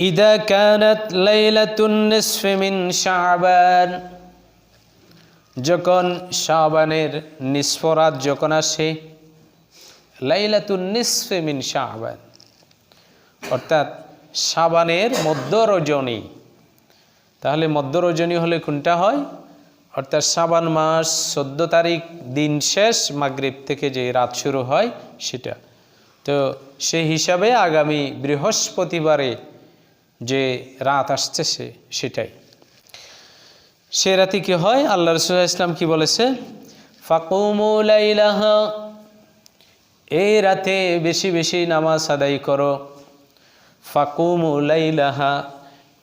إذا كانت ليلة النصف من شعبان যখন শাবানের নিষ্ফরাত যখন আসে লাইলাতুন নিসফে মিন শাবান অর্থাৎ শাবানের মধ্য রজনী তাহলে মধ্য রজনী হলে কোনটা হয় অর্থাৎ শাবান মাস চোদ্দ তারিখ দিন শেষ মাগরিব থেকে যে রাত শুরু হয় সেটা তো সেই হিসাবে আগামী বৃহস্পতিবারে যে রাত আসছে সে, সেটাই। সে রাতে কি হয়? আল্লাহ রসুল ইসলাম কি বলেছে? ফাকুমুলাইলাহা এই রাতে বেশি বেশি নামাজ আদায় করো। ফাকুমুলাইলাহা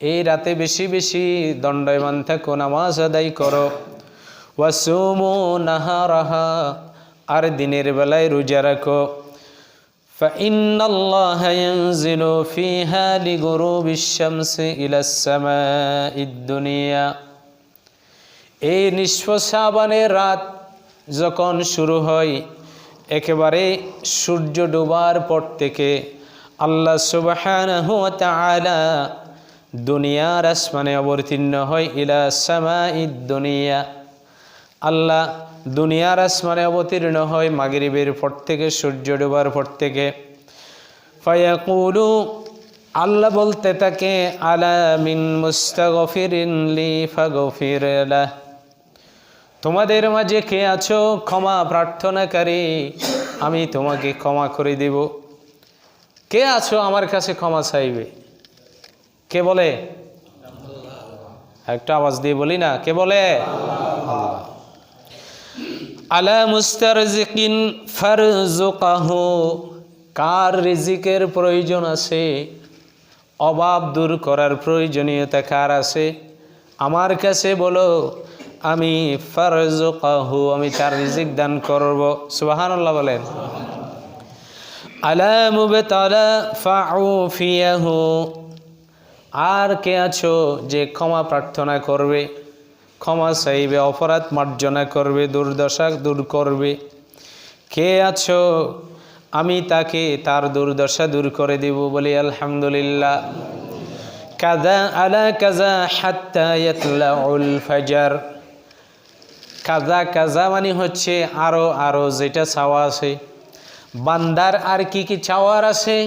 এই রাতে বেশি বেশি দণ্ডয়মান থাকো, নামাজ আদায় করো। ওয়াসুমু নাহারাহা আর দিনের বেলায় রোজা রাখো। فإن الله ينزل فيها لغروب الشمس إلى السماء الدنيا এই নিষ্প সাবানের রাত যখন শুরু হয় একেবারে সূর্য ডোবার পর থেকে আল্লাহ সুবহানাহু ওয়া তাআলা দুনিয়ার আসমানে অবতীর্ণ হয় ইলা সামাইদ দুনিয়া আল্লাহ দুনিয়ার আসমানে অবতীর্ণ হয় মাগরিবের পর থেকে, সূর্য ডোবার পর থেকে। ফায়াকুলু, আল্লাহ বলতে থাকে, আলা মিন মুস্তাগফিরিন লি ফাগফির লাহ। তোমাদের মাঝে কে আছো? ক্ষমা প্রার্থনাকারী, আমি তোমাকে ক্ষমা করে দেব। কে আছো আমার কাছে ক্ষমা চাইবে? কে বলে? একটা আওয়াজ দিয়ে বলি না, কে বলে? আল্লাহ। আলা মুস্তারজিকিন ফারজুকাহু কার রিজিকের প্রয়োজন আছে? অভাব দূর করার প্রয়োজনীয়তা কার আছে? আমার কাছে বলো, আমি ফারজুকাহু আমি তার রিজিক দান করব। সুবহানাল্লাহ বলেন। আলা মুবতালা ফাউফিয়াহু আর কে আছো যে ক্ষমা প্রার্থনা করবে? ক্ষমা চাইবে, অপরাধ মার্জনা করবে, দুর্দশা দূর করবে। কে আছো? আমি তাকে তার দুর্দশা দূর করে দেব, বলি আলহামদুলিল্লাহ। কাদা আলা কাজা হাত্তা ইয়াতলাউল ফাজার। কাজা কাজা মানে হচ্ছে আরও আরও যেটা চাওয়া আছে। বান্দার আর কি কি চাওয়ার আছে?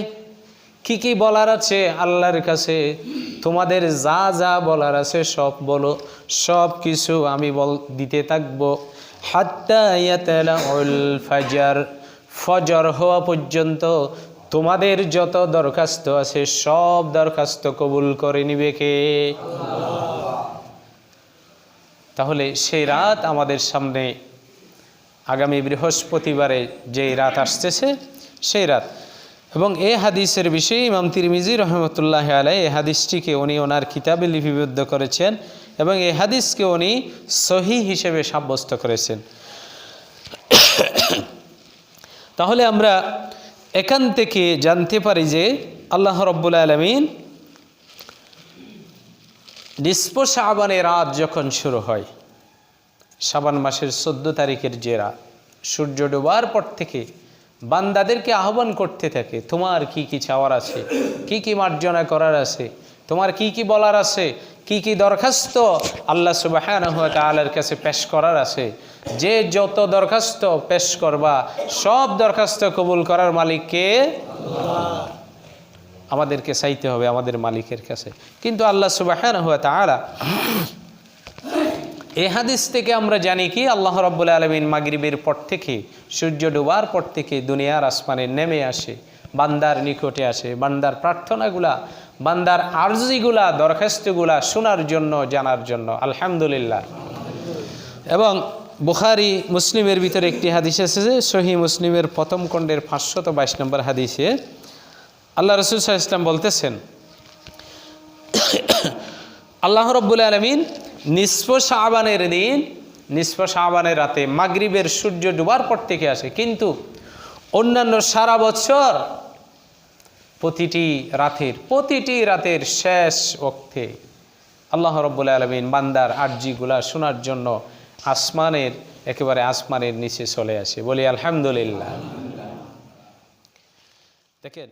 কি কি বলার আছে আল্লাহর কাছে? তোমাদের যা যা বলার আছে সব বলো। সব কিছু আমি বল, দিতে থাকব। ফাজার। ফজর হওয়া পর্যন্ত তোমাদের যত দরখাস্ত আছে সব দরখাস্ত কবুল করে নিবে কে? তাহলে সেই রাত আমাদের সামনে আগামী বৃহস্পতিবারে যে রাত আসতেছে, সেই রাত এবং এ হাদিসের বিষয়ে ইমাম তিরমিজি রহমতুল্লাহ আলাই এই হাদিসটিকে উনি ওনার কিতাবে লিপিবদ্ধ করেছেন এবং এই হাদিসকে উনি সহি হিসেবে সাব্যস্ত করেছেন। তাহলে আমরা এখান থেকে জানতে পারি যে আল্লাহ রব্বুল আলমিন নিষ্প শাবানের রাত যখন শুরু হয়, শাবান মাসের চোদ্দ তারিখের যে সূর্য ডোবার পর থেকে বান্দাদেরকে আহ্বান করতে থাকে, তোমার কি কি চাওয়ার আছে? কি কি মার্জনা করার আছে? তোমার কি কি বলার আছে? কি কি দরখাস্ত আল্লাহ সুবাহ আলার কাছে পেশ করার আছে? যে যত দরখাস্ত পেশ করবা, সব দরখাস্ত কবুল করার মালিককে আমাদেরকে চাইতে হবে, আমাদের মালিকের কাছে। কিন্তু আল্লাহ সুবাহ এ হাদিস থেকে আমরা জানি কি, আল্লাহ রব্বুল আলমিন মাগরিবের পর থেকে, সূর্য ডুবার পর থেকে দুনিয়ার আসমানে নেমে আসে, বান্দার নিকটে আসে, বান্দার প্রার্থনাগুলা, বান্দার আর্জিগুলা, দরখাস্তগুলা শোনার জন্য, জানার জন্য, আলহামদুলিল্লাহ। এবং বুখারি, মুসলিমের ভিতরে একটি হাদিস এসেছে সহি মুসলিমের প্রথম খণ্ডের পাঁচশত বাইশ নম্বর হাদিসে আল্লাহ রসুল সাহা ইসলাম বলতেছেন, আল্লাহ রব্বুল আলমিন নিষ্প শাহবানের দিন নিষ্প শাহবানের রাতে মাগরিবের সূর্য ডুবার পর থেকে আসে। কিন্তু অন্যান্য সারা বছর প্রতিটি রাতের প্রতিটি রাতের শেষ অক্ষে আল্লাহ রব্বুল আলমিন বান্দার আর্জিগুলা শোনার জন্য আসমানের, একেবারে আসমানের নিচে চলে আসে। বলি, আলহামদুলিল্লাহ। দেখেন